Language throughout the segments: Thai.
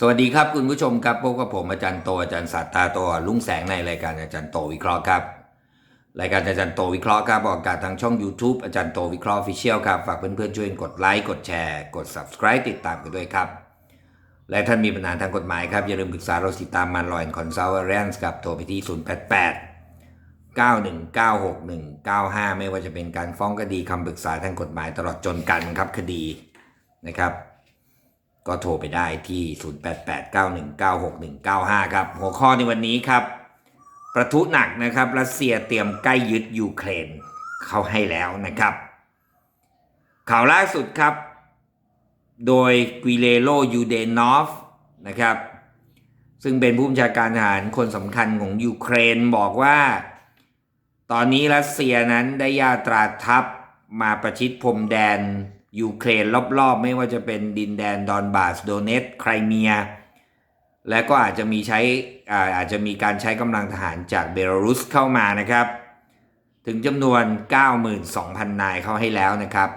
สวัสดีครับคุณผู้ชมครับพบกับผมอาจารย์โตอาจารย์สัตตาโตลุงแสงในรายการอาจารย์โตวิเคราะห์ครับ รายการอาจารย์โตวิเคราะห์ครับออกอากาศทางช่อง YouTube อาจารย์โตวิเคราะห์ฟิเชียลครับฝากเพื่อนๆช่วยกดไลค์กดแชร์กด Subscribe ติดตามกันด้วยครับ และท่านมีปัญหาทางกฎหมายครับ อย่าลืมปรึกษาเราสิตามมันลอยคอนซัลเรนส์กับโทรไปที่ 088 9196195 ไม่ว่าจะเป็นการฟ้องคดีคำปรึกษาทางกฎหมายตลอดจนการบังคับคดีนะครับ ก็โทรไปได้ที่ 0889196195 ครับ หัวข้อในวันนี้ครับ ประทุหนักนะครับรัสเซียเตรียมใกล้ยึดยูเครนเข้าให้แล้วนะครับ ข่าวล่าสุดครับ โดยกิเลโลยูเดนอฟนะครับ ซึ่งเป็นผู้บัญชาการทหารคนสำคัญของยูเครนบอกว่า ตอนนี้รัสเซียนั้นได้ยาตราทัพมาประชิดพรมแดน ยูเครนรอบๆ ไม่ว่าจะเป็นดินแดนดอนบาสโดเนตไครเมีย และก็อาจจะมีใช้อาอาจจะมีการใช้กำลังทหารจากเบลารุสเข้ามานะครับ ถึงจำนวน 92,000 นายเข้าให้แล้วนะครับ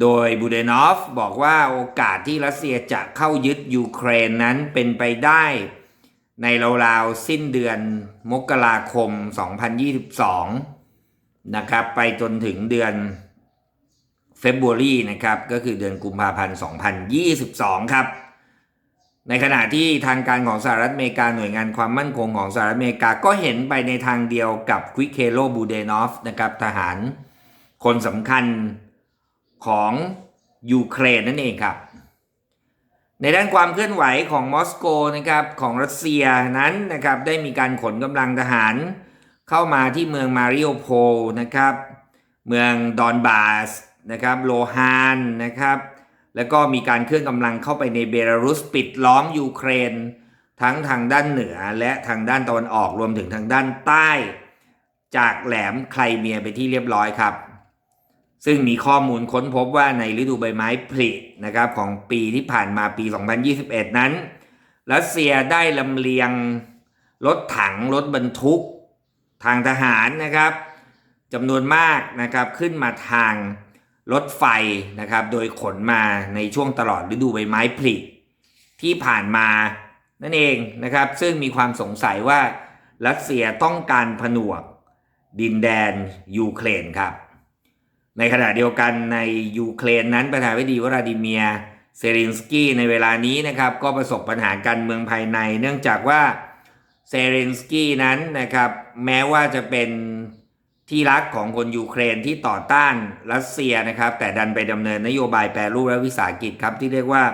โดยบูเดนอฟบอกว่าโอกาสที่รัสเซียจะเข้ายึดยูเครนนั้นเป็นไปได้ในราวๆสิ้นเดือนมกราคม 2022 นะครับ ไปจนถึงเดือน ฟบรุรีนะครับก็คือเดือนกุมภาพันธ์ 2022 ครับ ในขณะที่ทางการของสหรัฐอเมริกาหน่วยงานความมั่นคงของสหรัฐอเมริกาก็เห็นไปในทางเดียวกับควิเคโลบูเดนอฟนะครับทหารคนสำคัญของยูเครนนั่นเองครับ ในด้านความเคลื่อนไหวของมอสโกนะครับของรัสเซียนั้นนะครับได้มีการขนกำลังทหารเข้ามาที่เมืองมาริโอโพลนะครับ เมืองดอนบาส นะครับโลฮานนะครับแล้วก็มีการเคลื่อนกำลังเข้าไปในเบลารุสปิดล้อมยูเครน ทั้งทางด้านเหนือและทางด้านตะวันออกรวมถึงทางด้านใต้ จากแหลมไครเมียไปที่เรียบร้อยครับ ซึ่งมีข้อมูลค้นพบว่าในฤดูใบไม้ผลินะครับของปีที่ผ่านมาปี 2021 นั้น รัสเซียได้ลำเลียงรถถังรถบรรทุก ทางทหารนะครับจำนวนมากนะครับขึ้นมาทาง รถไฟนะครับ โดยขนมาในช่วงตลอดฤดูใบไม้ผลิที่ผ่านมานั่นเองนะครับ ซึ่งมีความสงสัยว่ารัสเซียต้องการผนวกดินแดนยูเครนครับ ในขณะเดียวกันในยูเครนนั้นประธานาธิบดีวลาดิเมียร์เซรินสกี้ในเวลานี้นะครับ ก็ประสบปัญหาการเมืองภายใน เนื่องจากว่าเซรินสกี้นั้นนะครับ แม้ว่าจะเป็น ที่รักของคนยูเครนที่ต่อต้านรัสเซียนะครับ แต่ดันไปดำเนินนโยบายแปรรูปและวิสาหกิจครับ ที่เรียกว่า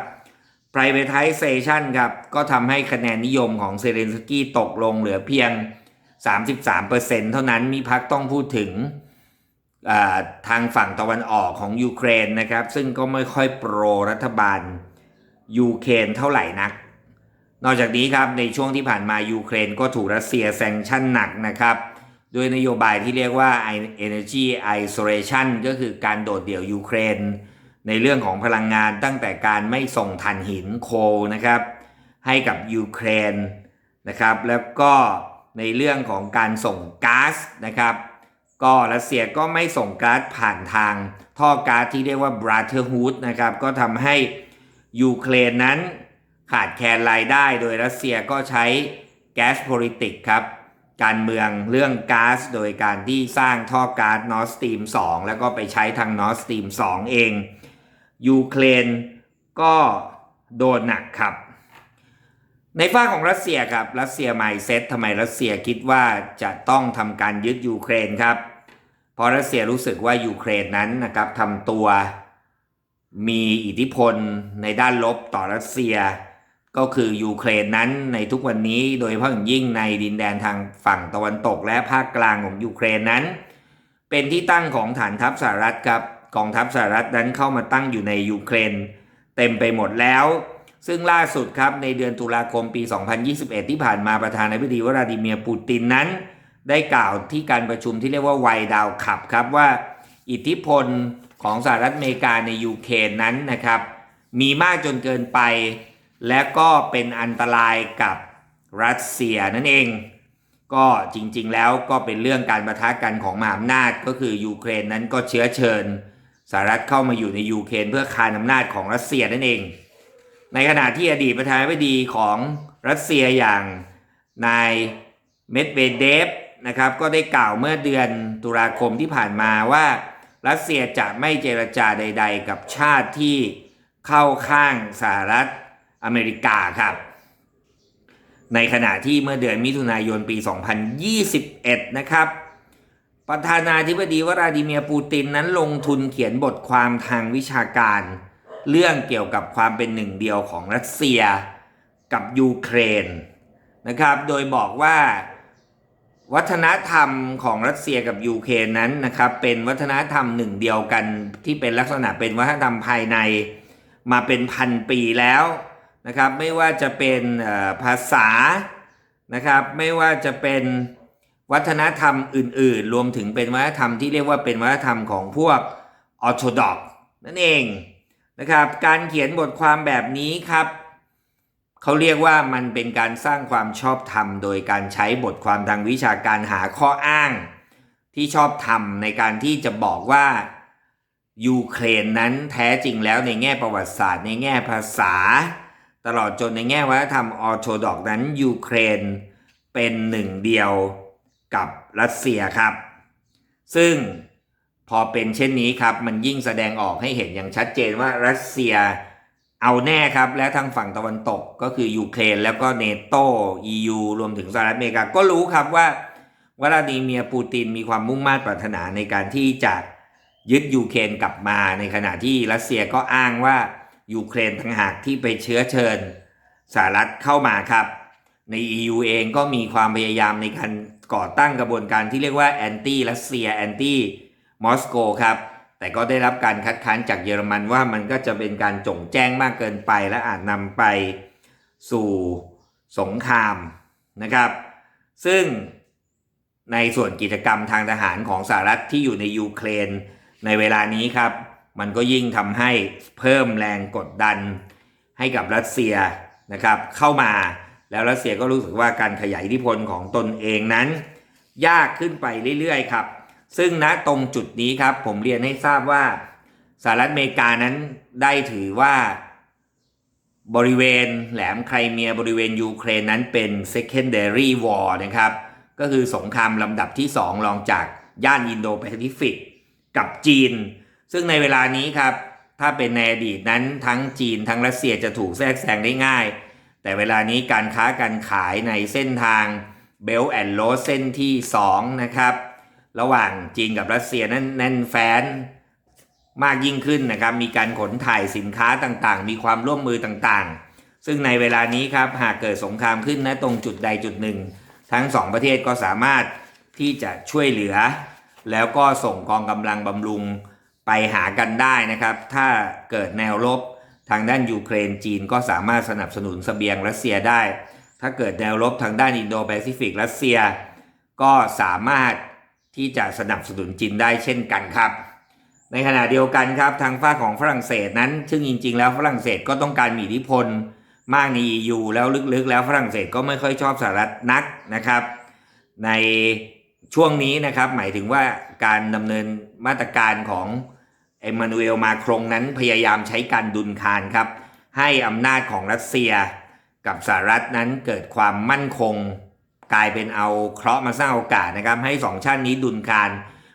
privatization ครับ ก็ทำให้คะแนนนิยมของเซเลนสกี้ตกลงเหลือเพียง 33%เท่านั้นมีพักต้องพูดถึงทางฝั่งตะวันออกของยูเครนนะครับ ซึ่งก็ไม่ค่อยโปรรัฐบาลยูเครนเท่าไหร่นัก นอกจากนี้ครับในช่วงที่ผ่านมายูเครนก็ถูกรัสเซียแซงชั่นหนักนะครับ โดยนโยบายที่เรียกว่า energy isolation ก็คือการโดดเดี่ยวยูเครน ในเรื่องของพลังงานตั้งแต่การไม่ส่งถ่านหินโคลนะครับ ให้กับยูเครนนะครับ แล้วก็ในเรื่องของการส่งก๊าซนะครับ ก็รัสเซียก็ไม่ส่งก๊าซผ่านทางท่อก๊าซที่เรียกว่า Brotherhood นะครับ ก็ทำให้ยูเครนนั้นขาดแคลนรายได้ โดยรัสเซียก็ใช้แก๊สโพลิติกครับ การเมืองเรื่องก๊าซโดยการที่สร้างท่อก๊าซ Nord Stream 2แล้วก็ไปใช้ทาง Nord Stream 2เอง ยูเครนก็โดนหนักครับ ในฝ้าของรัสเซียครับ รัสเซียไมเซ็ตทำไมรัสเซียคิดว่าจะต้องทำการยึดยูเครนครับ เพราะรัสเซียรู้สึกว่ายูเครนนั้นนะครับทำตัวมีอิทธิพลในด้านลบต่อรัสเซีย ก็คือยูเครนนั้นในทุกวันนี้โดยเฉพาะอย่างยิ่งในดินแดนทางฝั่งตะวันตกและภาคกลางของยูเครนนั้น เป็นที่ตั้งของฐานทัพสหรัฐครับกองทัพสหรัฐนั้นเข้ามาตั้งอยู่ในยูเครนเต็มไปหมดแล้ว ซึ่งล่าสุดครับในเดือนตุลาคมปี 2021 ที่ผ่านมาประธานาธิบดีวลาดิเมียร์ปูตินนั้น ได้กล่าวที่การประชุมที่เรียกว่าไวดาวขับครับว่า อิทธิพลของสหรัฐอเมริกาในยูเครนนั้นนะครับ มีมากจนเกินไป และก็เป็นอันตรายกับรัสเซียนั่นเอง ก็จริงๆแล้วก็เป็นเรื่องการประทะกันของมหาอำนาจก็คือยูเครนนั้นก็เชื้อเชิญสหรัฐเข้ามาอยู่ในยูเครนเพื่อคานอำนาจของรัสเซียนั่นเอง ในขณะที่อดีตประธานาธิบดีของรัสเซียอย่างนายเมดเวเดฟนะครับก็ได้กล่าวเมื่อเดือนตุลาคมที่ผ่านมาว่า รัสเซียจะไม่เจรจาใด ๆ กับชาติที่เข้าข้างสหรัฐ อเมริกาครับ ในขณะที่เมื่อเดือนมิถุนายนปี 2021 นะครับ ประธานาธิบดีวลาดิเมียร์ปูตินนั้นลงทุนเขียนบทความทางวิชาการ เรื่องเกี่ยวกับความเป็นหนึ่งเดียวของรัสเซียกับยูเครนนะครับ โดยบอกว่าวัฒนธรรมของรัสเซียกับยูเครนนั้นนะครับเป็นวัฒนธรรมหนึ่งเดียวกันที่เป็นลักษณะเป็นวัฒนธรรมภายในมาเป็นพันปีแล้ว นะครับไม่ว่าจะเป็นภาษานะครับไม่ว่าจะเป็นวัฒนธรรมอื่นๆ รวมถึงเป็นวัฒนธรรมที่เรียกว่าเป็นวัฒนธรรมของพวกออร์โธดอกนั่นเองนะครับการเขียนบทความแบบนี้ครับเขาเรียกว่ามันเป็นการสร้างความชอบธรรม โดยการใช้บทความทางวิชาการหาข้ออ้าง ที่ชอบธรรมในการที่จะบอกว่ายูเครนนั้นแท้จริงแล้วในแง่ประวัติศาสตร์ ในแง่ภาษา ตลอดจนในแง่วัฒนธรรมออร์โธดอกนั้นยูเครนเป็นหนึ่งเดียวกับรัสเซียครับ ซึ่งพอเป็นเช่นนี้ครับ มันยิ่งแสดงออกให้เห็นอย่างชัดเจนว่ารัสเซียเอาแน่ครับ และทางฝั่งตะวันตกก็คือยูเครนแล้วก็เนโต EU รวมถึงสหรัฐอเมริกาก็รู้ครับว่าวลาดิเมียร์ปูตินมีความมุ่งมั่นปรารถนาในการที่จะยึดยูเครนกลับมาในขณะที่รัสเซียก็อ้างว่า ยูเครนทั้งหากที่ไปเชื้อเชิญสหรัฐเข้ามาครับ ใน EU เองก็มีความพยายามในการก่อตั้งกระบวนการที่เรียกว่าแอนตี้รัสเซียแอนตี้มอสโกครับ แต่ก็ได้รับการคัดค้านจากเยอรมันว่ามันก็จะเป็นการจงแจ้งมากเกินไปและอาจนำไปสู่สงครามนะครับ ซึ่งในส่วนกิจกรรมทางทหารของสหรัฐที่อยู่ในยูเครนในเวลานี้ครับ มันก็ยิ่งทำให้เพิ่มแรงกดดันให้กับรัสเซียนะครับเข้ามาแล้วรัสเซียก็รู้สึกว่าการขยายอิทธิพลของตนเองนั้น ยากขึ้นไปเรื่อยๆครับ ซึ่งณตรงจุดนี้ครับผมเรียนให้ทราบว่าสหรัฐอเมริกานั้นได้ถือว่าบริเวณแหลมไครเมียบริเวณยูเครนนั้นเป็น secondary war นะครับ ก็คือสงครามลำดับที่ 2 รองจากย่านอินโดแปซิฟิกกับจีน ซึ่งในเวลานี้ครับ ถ้าเป็นในอดีตนั้นทั้งจีนทั้งรัสเซียจะถูกแทรกแซงได้ง่าย แต่เวลานี้การค้าการขายในเส้นทางเบลแอนด์โรสเส้นที่ 2 นะครับ ระหว่างจีนกับรัสเซียนั้นแน่นแฟ้นมากยิ่งขึ้นนะครับ มีการขนถ่ายสินค้าต่างๆ มีความร่วมมือต่างๆ ซึ่งในเวลานี้ครับหากเกิดสงครามขึ้นนะตรงจุดใดจุดหนึ่ง ทั้งสองประเทศก็สามารถที่จะช่วยเหลือ แล้วก็ส่งกองกำลังบำรุง ไปหากันได้นะครับ ถ้าเกิดแนวรบทางด้านยูเครนจีนก็สามารถสนับสนุนสเสบียงรัสเซียได้ ถ้าเกิดแนวรบทางด้านอินโดแปซิฟิกรัสเซีย ก็สามารถที่จะสนับสนุนจีนได้เช่นกันครับ ในขณะเดียวกันครับทางฝ้าของฝรั่งเศสนั้น ซึ่งจริง ๆ แล้วฝรั่งเศสก็ต้องการมีอิทธิพลมากใน EU แล้วลึกๆ แล้วฝรั่งเศสก็ไม่ค่อยชอบสหรัฐนักนะครับ ในช่วงนี้นะครับหมายถึงว่าการดำเนินมาตรการของ เอ็มมานูเอลมาครงนั้นพยายามใช้การดุลคานครับ ให้อำนาจของรัสเซีย กับสหรัฐนั้นเกิดความมั่นคง กลายเป็นเอาเคราะห์มาสร้างโอกาสนะครับ ให้สองชาตินี้ดุลคาน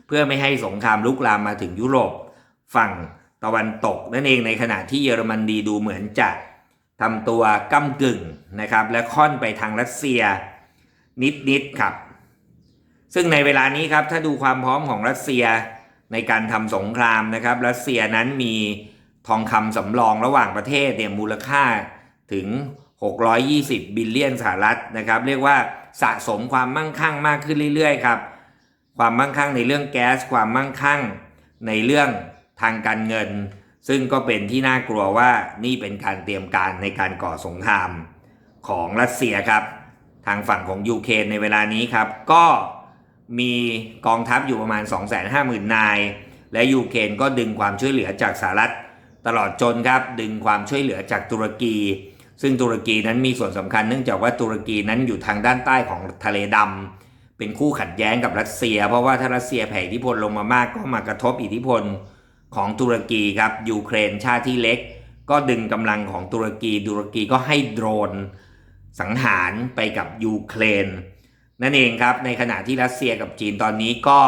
เพื่อไม่ให้สงครามลุกลามมาถึงยุโรปฝั่งตะวันตกนั่นเองในขณะที่เยอรมนดีดูเหมือนจะทำตัวก้ากึ่งนะครับ และค่อนไปทางรัสเซียนิดๆครับ ซึ่งในเวลานี้ครับถ้าดูความพร้อมของรัสเซีย ในการทำสงครามนะครับรัสเซียนั้นมีทองคำสำรองระหว่างประเทศเนี่ยมูลค่าถึง 620 บิลเลียนสหรัฐนะครับ เรียกว่าสะสมความมั่งคั่งมากขึ้นเรื่อยๆครับ ความมั่งคั่งในเรื่องแก๊ส ความมั่งคั่งในเรื่องทางการเงิน ซึ่งก็เป็นที่น่ากลัวว่านี่เป็นการเตรียมการในการก่อสงครามของรัสเซียครับ ทางฝั่งของยูเครนในเวลานี้ครับ ก็ มีกองทัพอยู่ประมาณ 250,000 นาย และยูเครนก็ดึงความช่วยเหลือจากสหรัฐ ตลอดจนครับดึงความช่วยเหลือจากตุรกี ซึ่งตุรกีนั้นมีส่วนสำคัญเนื่องจากว่าตุรกีนั้นอยู่ทางด้านใต้ของทะเลดำเป็นคู่ขัดแย้งกับรัสเซีย เพราะว่าถ้ารัสเซียแผ่อิทธิพลลงมามากก็มากระทบอิทธิพลของตุรกีครับยูเครนชาติที่เล็ก ก็ดึงกำลังของตุรกีตุรกีก็ให้โดรน สังหารไปกับยูเครน นั่นเองครับในขณะที่รัสเซียกับจีนตอนนี้ก็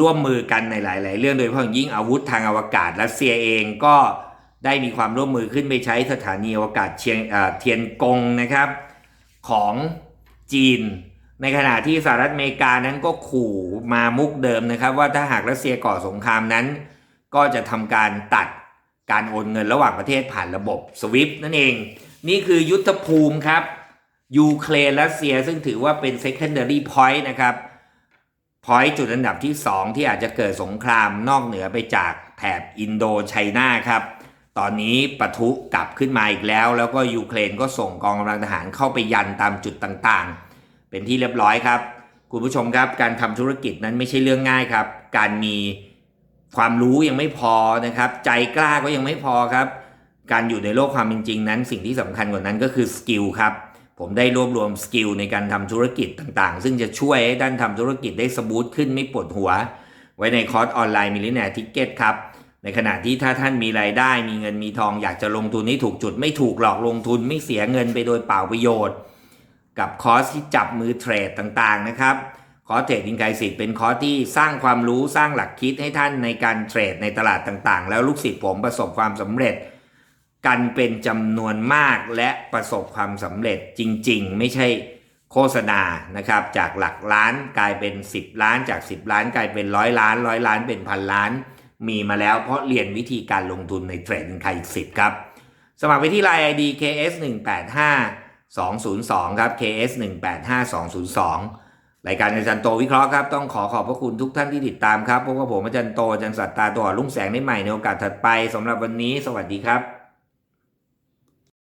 ร่วมมือกันในหลาย ๆ เรื่องโดยเฉพาะอย่างยิ่งอาวุธทางอวกาศ รัสเซียเองก็ได้มีความร่วมมือขึ้นไปใช้สถานีอวกาศเชียงเทียนกงนะครับของจีน ในขณะที่สหรัฐอเมริกานั้นก็ขู่มามุกเดิมนะครับ ว่าถ้าหากรัสเซียก่อสงครามนั้น ก็จะทำการตัดการโอนเงินระหว่างประเทศผ่านระบบสวิฟนั่นเอง นี่คือยุทธภูมิครับ ยูเครนรัสเซียซึ่งถือว่าเป็น secondary point นะครับ point จุดอันดับที่ 2 ที่อาจจะเกิดสงครามนอกเหนือไปจากแถบอินโดไชน่าครับ ตอนนี้ปะทุกลับขึ้นมาอีกแล้ว แล้วก็ยูเครนก็ส่งกองกำลังทหารเข้าไปยันตามจุดต่างๆ เป็นที่เรียบร้อยครับ คุณผู้ชมครับการทำธุรกิจนั้นไม่ใช่เรื่องง่ายครับ การมีความรู้ยังไม่พอนะครับ ใจกล้าก็ยังไม่พอครับ การอยู่ในโลกความเป็นจริงนั้น สิ่งที่สำคัญกว่านั้นก็คือสกิลครับ ผมได้รวบรวมสกิลในการทำธุรกิจต่างๆ ซึ่งจะช่วยให้ด้านทำธุรกิจได้สมูทขึ้นไม่ปวดหัว ไว้ในคอร์สออนไลน์มิลลิเนียทิกเก็ตครับ ในขณะที่ถ้าท่านมีรายได้ มีเงินมีทองอยากจะลงทุนให้ถูกจุดไม่ถูกหลอกลงทุนไม่เสียเงินไปโดยเปล่าประโยชน์ กับคอร์สที่จับมือเทรดต่างๆนะครับคอร์สเทรดดิงไกสิทธิ์เป็นคอร์สที่สร้างความรู้สร้างหลักคิดให้ท่านในการเทรดในตลาดต่างๆ แล้วลูกศิษย์ผมประสบความสำเร็จ กันเป็นจำนวนมากและประสบความสำเร็จจริง ๆ ไม่ใช่โฆษณานะครับ จากหลักล้านกลายเป็น 10 ล้านจาก 10 ล้านกลายเป็นร้อยล้านร้อยล้านเป็นพันล้าน มีมาแล้วเพราะเรียนวิธีการลงทุนในเทรดดิงไกสิทธ์ครับ สมัครไปที่ Line ID KS 1 8 5 2 0 2ครับ KS 1 8 5 2 0 2รายการอาจารย์โตวิเคราะห์ครับ ต้องขอขอบพระคุณทุกท่านที่ติดตามครับพบกับผมอาจารย์โตอาจารย์สัตตาตัวรุ่งแสงได้ใหม่ในโอกาสถัดไปสำหรับวันนี้ สวัสดีครับ